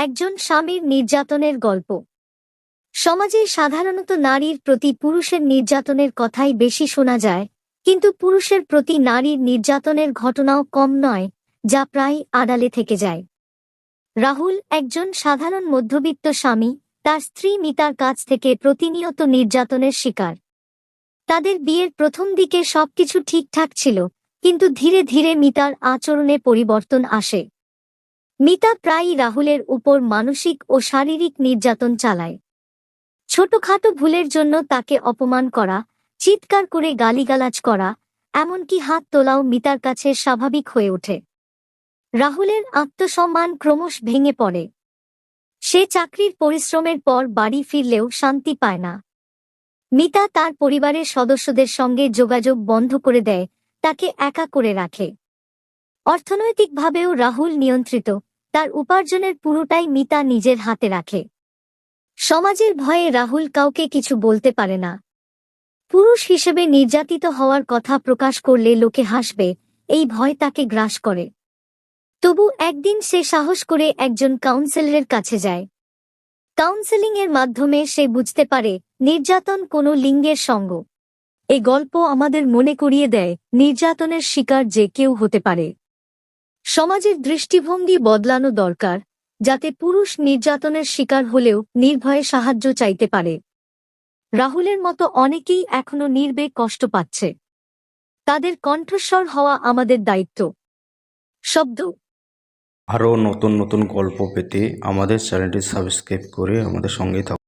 একজন স্বামীর নির্যাতনের গল্প। সমাজে সাধারণত নারীর প্রতি পুরুষের নির্যাতনের কথাই বেশি শোনা যায়, কিন্তু পুরুষের প্রতি নারীর নির্যাতনের ঘটনাও কম নয়, যা প্রায় আড়ালে থেকে যায়। রাহুল একজন সাধারণ মধ্যবিত্ত স্বামী, তার স্ত্রী মিতার কাছ থেকে প্রতিনিয়ত নির্যাতনের শিকার। তাদের বিয়ের প্রথম দিকে সবকিছু ঠিকঠাক ছিল, কিন্তু ধীরে ধীরে মিতার আচরণে পরিবর্তন আসে। মিতা প্রায়ই রাহুলের উপর মানসিক ও শারীরিক নির্যাতন চালায়। ছোটখাটো ভুলের জন্য তাকে অপমান করা, চিৎকার করে গালিগালাজ করা, এমনকি হাত তোলাও মিতার কাছে স্বাভাবিক হয়ে ওঠে। রাহুলের আত্মসম্মান ক্রমশ ভেঙে পড়ে। সে চাকরির পরিশ্রমের পর বাড়ি ফিরলেও শান্তি পায় না। মিতা তার পরিবারের সদস্যদের সঙ্গে যোগাযোগ বন্ধ করে দেয়, তাকে একা করে রাখে। অর্থনৈতিকভাবেও রাহুল নিয়ন্ত্রিত। তার উপার্জনের পুরোটাই মিতা নিজের হাতে রাখে। সমাজের ভয়ে রাহুল কাউকে কিছু বলতে পারে না। পুরুষ হিসেবে নির্যাতিত হওয়ার কথা প্রকাশ করলে লোকে হাসবে, এই ভয় তাকে গ্রাস করে। তবু একদিন সে সাহস করে একজন কাউন্সেলরের কাছে যায়। কাউন্সেলিং এর মাধ্যমে সে বুঝতে পারে, নির্যাতন কোনো লিঙ্গের সঙ্গ। এ গল্প আমাদের মনে করিয়ে দেয়, নির্যাতনের শিকার যে কেউ হতে পারে। সমাজের দৃষ্টিভঙ্গি বদলানো দরকার, যাতে পুরুষ নির্যাতনের শিকার হলেও নির্ভয়ে সাহায্য চাইতে পারে। রাহুলের মতো অনেকেই এখনও নির্বে কষ্ট পাচ্ছে। তাদের কণ্ঠস্বর হওয়া আমাদের দায়িত্ব। শব্দ। আরও নতুন নতুন গল্প পেতে আমাদের চ্যানেলটি সাবস্ক্রাইব করে আমাদের সঙ্গেই থাকুন।